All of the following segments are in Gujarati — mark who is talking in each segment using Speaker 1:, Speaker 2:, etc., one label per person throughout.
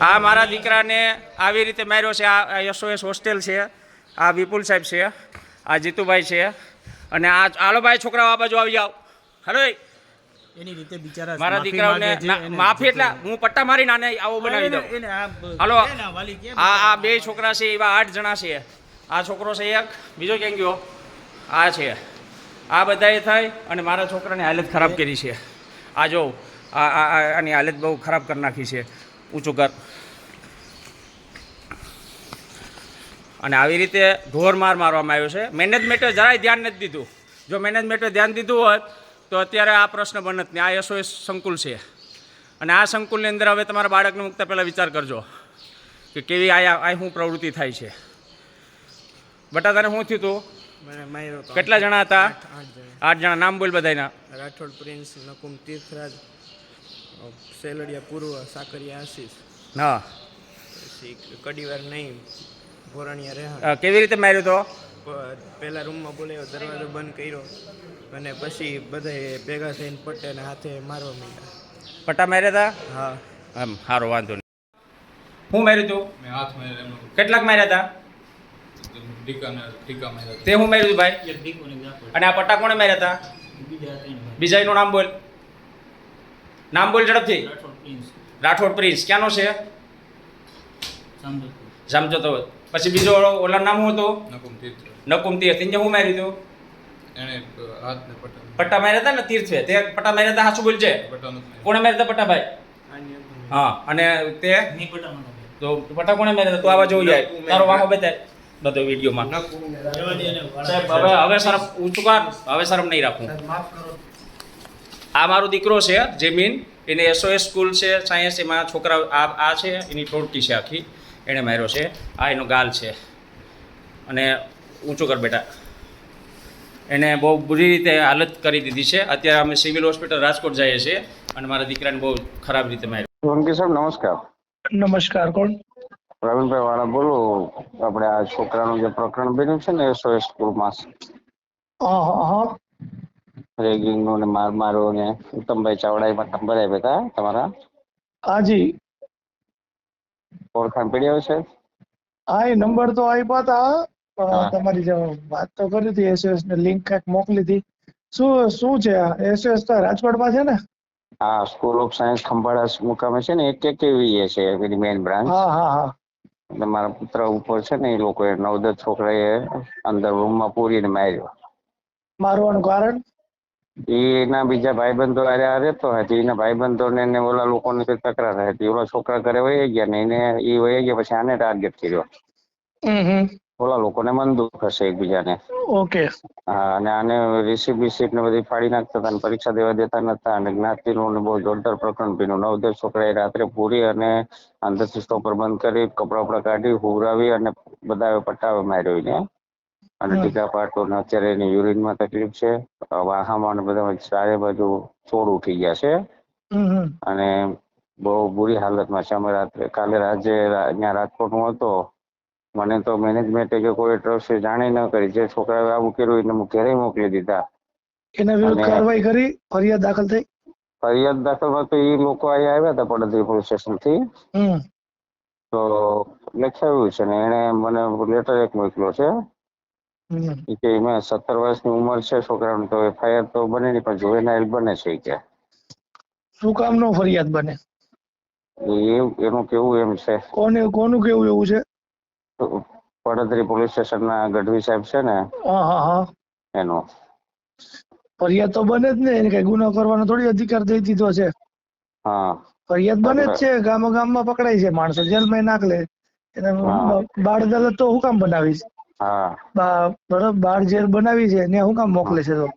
Speaker 1: આ મારા દીકરાને આવી રીતે માર્યો છે. આ એસઓએસ હોસ્ટેલ છે. આ વિપુલ સાહેબ છે. આ જીતુભાઈ છે. અને આ આલોભાઈ છોકરાઓ આ બાજુ આવી જાઓ. હલો
Speaker 2: એની રીતે બિચારા
Speaker 1: મારા દીકરાઓને માફી એટલે હું પટ્ટા મારીને આને આવો બનાવી દઉં. હાલો? આ આ બે છોકરા છે એવા આઠ જણા છે. આ છોકરો છે એક બીજો કેમ ગયો? આ છે. આ બધાએ થાય અને મારા છોકરાની હાલત ખરાબ કરી છે. આ જો આની હાલત બહુ ખરાબ કરી નાખી છે. ઊંચું કર અને આવી રીતે ઢોર માર મારવામાં આવ્યો છે. મેનેજમેન્ટે જરાય ધ્યાન નથી દીધું. જો મેનેજમેન્ટે ધ્યાન દીધું હોત તો અત્યારે આ પ્રશ્ન બનત નહીં. આ એસઓએસ સંકુલ છે. અને આ સંકુલની અંદર હવે તમારા બાળકને મૂકતા પહેલાં વિચાર કરજો કે કેવી આ શું પ્રવૃત્તિ થાય છે. બટા તને શું થયું તું કેટલા જણા હતા?
Speaker 2: આઠ જણા.
Speaker 1: નામ બોલ બધાના
Speaker 2: રાઠોડ પ્રિન્સ નકુમ તીર્થરાજ સેલડિયા પૂર્વ સાકરિયા આશીષ.
Speaker 1: હા.
Speaker 2: પછી કડીવાર નહીં ભોરણિયા રેહાણ.
Speaker 1: કેવી રીતે માર્યો તો?
Speaker 2: પહેલા રૂમમાં બોલાવ્યો દરવાજો બંધ કર્યો અને પછી બધાએ ભેગા થઈને પટ્ટેને હાથે મારવા માંડ્યા.
Speaker 1: પટ્ટા માર્યા હતા
Speaker 2: હા.
Speaker 1: આમ સારો વાંધો નહીં. હું માર્યું તું?
Speaker 3: મેં હાથ માર્યા
Speaker 1: કેટલાક માર્યા હતા તે હું માર્યું ભાઈ? અને આ પટ્ટા કોણે માર્યા હતા બીજા એનું નામ બોલ. નામ બોલ ઝડપથી. રાઠોડ પ્રિન્સ. ક્યાંનો છે? સમજો તો પછી બીજો ઓલા નામ શું હતું?
Speaker 3: નકુમ તીર્થ.
Speaker 1: એને હું માર્યું હતું?
Speaker 3: પટ્ટા
Speaker 1: પટ્ટા માર્યા હતા ને તીર્થે? તે પટ્ટા માર્યા હતા હાસુ બોલજે. કોણે માર્યા હતા પટ્ટા ભાઈ હા અને તે? તો પટ્ટા કોણે માર્યા હતા? તું આવા જોઈ જાય તારો વાહો બતાય. બધો વિડીયોમાં. હવે હવે શરમ ઊંચું હવે શરમ નહીં રાખું. આ મારો દીકરો છે જેમીન. એને એસઓએસ સ્કૂલ છે સાયન્સ એમાં છોકરા આ આ છે એની ટોળકી છે આખી. એણે માર્યો છે. આ એનો ગાલ છે. અને ઊંચું કર બેટા. એને બહુ બુરી રીતે હાલત કરી દીધી છે. અત્યારે અમે સિવિલ હોસ્પિટલ રાજકોટ જઈએ છીએ અને મારા દીકરાને બહુ ખરાબ રીતે માર્યો.
Speaker 4: વંકી સાહેબ નમસ્કાર.
Speaker 5: નમસ્કાર કોણ?
Speaker 4: પ્રવીણભાઈ વાળા બોલો. આપણે આ છોકરાનું જે પ્રકરણ બન્યું છે ને એસઓએસ સ્કૂલમાં
Speaker 5: હા હા હા.
Speaker 4: રેગિંગનું ને માર મારો ને ઉત્તમભાઈ ચાવડા નંબર આપ્યા હતા તમારા?
Speaker 5: હાજી.
Speaker 4: ઓળખાણ પડી આવે છે?
Speaker 5: હા એ નંબર તો આપ્યા હતા તમારી જે વાત તો કરી હતી એસએસ ને લિંક કાંઈક મોકલી હતી. શું શું છે એસએસ તો રાજકોટમાં છે ને?
Speaker 4: હા સ્કૂલ ઓફ સાયન્સ ખંભાળા મુકામે છે ને એક એ છે એની મેઇન બ્રાન્ચ
Speaker 5: હા હા હા.
Speaker 4: એટલે મારા પુત્ર ઉપર છે ને એ લોકોએ નવ દસ છોકરાએ અંદર રૂમમાં પૂરીને માર્યો.
Speaker 5: મારવાનું કારણ?
Speaker 4: એના બીજા ભાઈબંધો હારે આ રહેતો હતી એના ભાઈબંધો ને ઓલા લોકોને કઈ તકરાર હતી ઓલા છોકરા ઘરે વહી ગયા ને એને એ વહી ગયા પછી આને ટાર્ગેટ કર્યો. ઓલા લોકોને મન દુઃખ હશે એકબીજાને.
Speaker 5: ઓકે.
Speaker 4: હા અને આને રિસીપ બિસીપ ને બધી ફાડી નાખતા હતા અને પરીક્ષા દેવા દેતા નતા અને જ્ઞાતિનું નું બહુ જોરદાર પ્રકરણ પીનું નવ દસ છોકરાએ રાત્રે પૂરી અને અંદરથી પર બંધ કરી કપડા બપડા કાઢી હુરાવી અને બધા પટ્ટાવે માર્યો એને. અને ટીકા પાટો અત્યારે એની યુરિનમાં તકલીફ છે. વાહામાં બધા ચારે બાજુ ચોર ઉઠી ગયા છે. અને બહુ બુરી હાલતમાં છે. અમે રાત્રે કાલે રાજે અહીંયા રાજકોટમાં હતો. મને તો મેનેજમેન્ટે કે કોઈ ટ્રસ્ટ જાણે ન કરી. જે છોકરાએ આવું કર્યું એને હું ઘરે મોકલી દીધા.
Speaker 5: એના વિરુદ્ધ કાર્યવાહી કરી ફરિયાદ દાખલ થઈ?
Speaker 4: ફરિયાદ દાખલમાં તો એ લોકો અહીંયા આવ્યા હતા પડદરી પોલીસ
Speaker 5: સ્ટેશનથી
Speaker 4: તો લખાવ્યું છે ને એને મને લેટર એક મોકલ્યો છે. કે એમાં સત્તર વર્ષની ઉંમર છે છોકરાની તો એફઆઈઆર તો બને નહીં પણ જુવેનાઇલ બને છે કે.
Speaker 5: શું કામ નો ફરિયાદ બને?
Speaker 4: એનું કેવું એમ છે.
Speaker 5: કોને કોનું કેવું એવું છે?
Speaker 4: પડદરી પોલીસ સ્ટેશન ના ગઢવી સાહેબ છે ને
Speaker 5: હા હા હા.
Speaker 4: એનું.
Speaker 5: ફરિયાદ તો બને જ ને એને કઈ ગુનો કરવાનો થોડી અધિકાર દઈ દીધો છે.
Speaker 4: હા.
Speaker 5: ફરિયાદ બને જ છે ગામો ગામમાં પકડાય છે માણસો જેલમાં નાખ. લે એને. બાળ અદાલત તો હું કામ બનાવી છે
Speaker 4: હા.
Speaker 5: બરાબર બાળ જેલ બનાવી છે ને હું કામ મોકલે છે તો?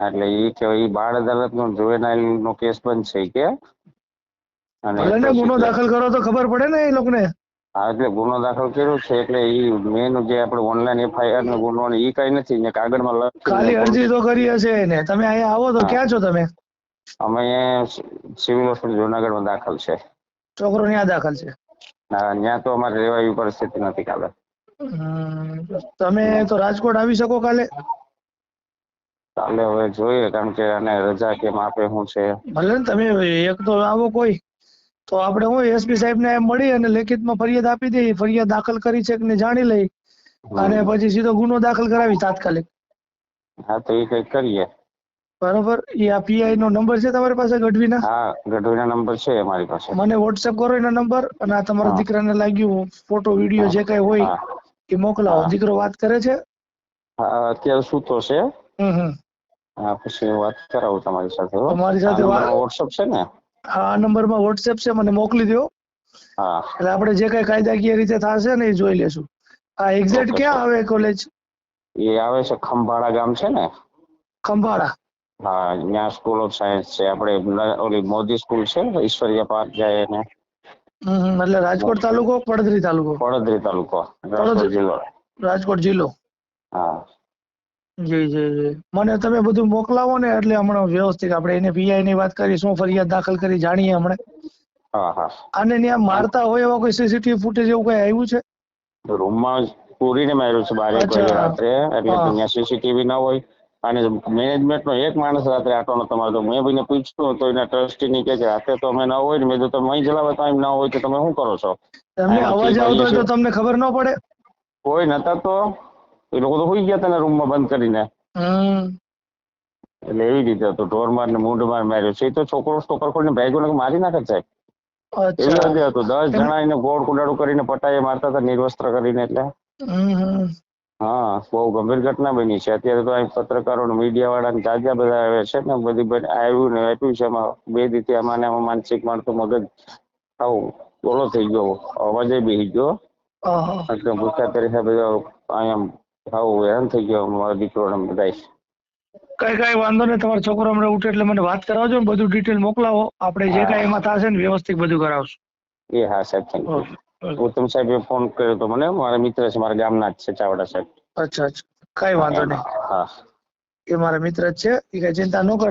Speaker 4: એટલે એ કે એ બાળ અદાલત નો જુવેનાઇલ નો કેસ પણ છે કે. અને
Speaker 5: ગુનો દાખલ કરો તો ખબર પડે ને એ લોકોને?
Speaker 4: હા એટલે ગુનો દાખલ કર્યો છે એટલે એ મેન જે આપણે ઓનલાઈન એફઆઈઆર નો ગુનો એ કઈ નથી ને કાગળમાં
Speaker 5: ખાલી અરજી તો કરી હશે ને. તમે અહીંયા આવો તો ક્યાં છો તમે?
Speaker 4: અમે સિવિલ હોસ્પિટલ જુનાગઢમાં દાખલ છે.
Speaker 5: છોકરો ત્યાં દાખલ છે?
Speaker 4: ના, ત્યાં તો અમારે રહેવા પરિસ્થિતિ નથી કાલે.
Speaker 5: તમે તો રાજકોટ આવી શકો કાલે?
Speaker 4: કાલે હવે જોઈએ કારણ કે આને રજા કેમ આપે શું છે.
Speaker 5: ભલે ને તમે એક તો આવો કોઈ તો આપણે હું એસપી સાહેબને મળી અને લેખિતમાં ફરિયાદ આપી દઈએ ફરિયાદ દાખલ કરી છે કે જાણી લઈ અને પછી સીધો ગુનો દાખલ કરાવી તાત્કાલિક.
Speaker 4: હા તો એ કઈ કરીએ.
Speaker 5: બરોબર? એ આ પીઆઈ નો નંબર છે તમારી પાસે ગઢવીના?
Speaker 4: હા ગઢવીના નંબર છે મારી પાસે.
Speaker 5: મને વોટ્સએપ કરો એનો નંબર અને આ તમારા. દીકરાને લાગ્યું ફોટો વીડિયો જે કઈ હોય એ મોકલાવો દીકરો વાત કરે છે?
Speaker 4: હા અત્યારે સૂતો છે. હા પછી વાત કરાવું તમારી સાથે.
Speaker 5: તમારી સાથે
Speaker 4: વોટ્સઅપ છે ને?
Speaker 5: આ નંબરમાં વોટ્સએપ છે મને મોકલી દો
Speaker 4: હા.
Speaker 5: એટલે આપણે જે કઈ કાયદાકીય રીતે થશે ને એ જોઈ લેશું. આ એક્ઝેક્ટ ક્યાં આવે કોલેજ
Speaker 4: એ આવે છે ખંભાળા ગામ છે ને?
Speaker 5: ખંભાળા.
Speaker 4: હા ત્યાં સ્કૂલ ઓફ સાયન્સ છે. આપણે ઓલી મોદી સ્કૂલ છે ઈશ્વરિયા પાર્ક જાય એને.
Speaker 5: એટલે રાજકોટ તાલુકો પડદરી તાલુકો?
Speaker 4: પડદરી તાલુકો રાજકોટ જિલ્લો. હા.
Speaker 5: જી જી જી. મને તમે બધું મોકલાવો ને એટલે હમણાં વ્યવસ્થિત આપણે એને પીઆઈ ની વાત કરી શું ફરિયાદ દાખલ કરી જાણીએ હમણાં.
Speaker 4: હા હા.
Speaker 5: અને ત્યાં મારતા હોય એવા કોઈ સીસીટીવી ફૂટેજ એવું કઈ આવ્યું છે?
Speaker 4: રૂમમાં પૂરીને માર્યું છે બારે. રાત્રે એટલે ત્યાં સીસીટીવી ના હોય. અને મેનેજમેન્ટ નો એક માણસ રાત્રે આટો નતો મારતો મેં ભાઈને પૂછ્યું તો એના ટ્રસ્ટી ની કે રાતે તો અમે ના હોય ને મેં તો તમે અહીં જલાવે તો એમ ના હોય તો તમે શું કરો છો? તમને
Speaker 5: અવાજ આવતો હોય તો તમને ખબર ન પડે?
Speaker 4: કોઈ નતા તો એ લોકો તો સુઈ ગયા હતા રૂમમાં બંધ કરીને. એટલે એવી રીતે હતો ઢોર માર ને મૂંઢ માર માર્યો છે. એ તો છોકરો સ્ટોકર ખોલીને ભાગ્યો ને મારી નાખે છે? એવી રીતે હતું. દસ જણા એને ગોળ કુડાડું કરીને પટાઈએ મારતા હતા નિર્વસ્ત્ર કરીને એટલે. હા બહુ ગંભીર ઘટના બની છે. અત્યારે તો અહીં પત્રકારો મીડિયા વાળા ને તાજા બધા આવે છે ને બધી આવ્યું ને આપ્યું છે બે રીતે આમાં આમાં માનસિક માણસો મગજ આવું બોલો થઈ ગયો અવાજે બેસી ગયો. એટલે ભૂખ્યા તરીકે બધા અહીંયા આવું હેરાન થઈ ગયો મારો દીકરો ને બધા
Speaker 5: કઈ કઈ વાંધો નહીં તમારો છોકરો હમણાં ઉઠે એટલે મને વાત કરાવજો ને બધું ડિટેલ મોકલાવો. આપણે જે કઈ એમાં થશે ને વ્યવસ્થિત બધું કરાવશું.
Speaker 4: એ હા સાહેબ થેન્ક યુ ઉત્તમ સાહેબે ફોન કર્યો તો મને મારા મિત્ર છે મારા ગામના જ છે ચાવડા સાહેબ.
Speaker 5: અચ્છા અચ્છા. કઈ વાંધો નહીં.
Speaker 4: હા.
Speaker 5: એ મારા મિત્ર જ છે. એ કઈ ચિંતા ન કર.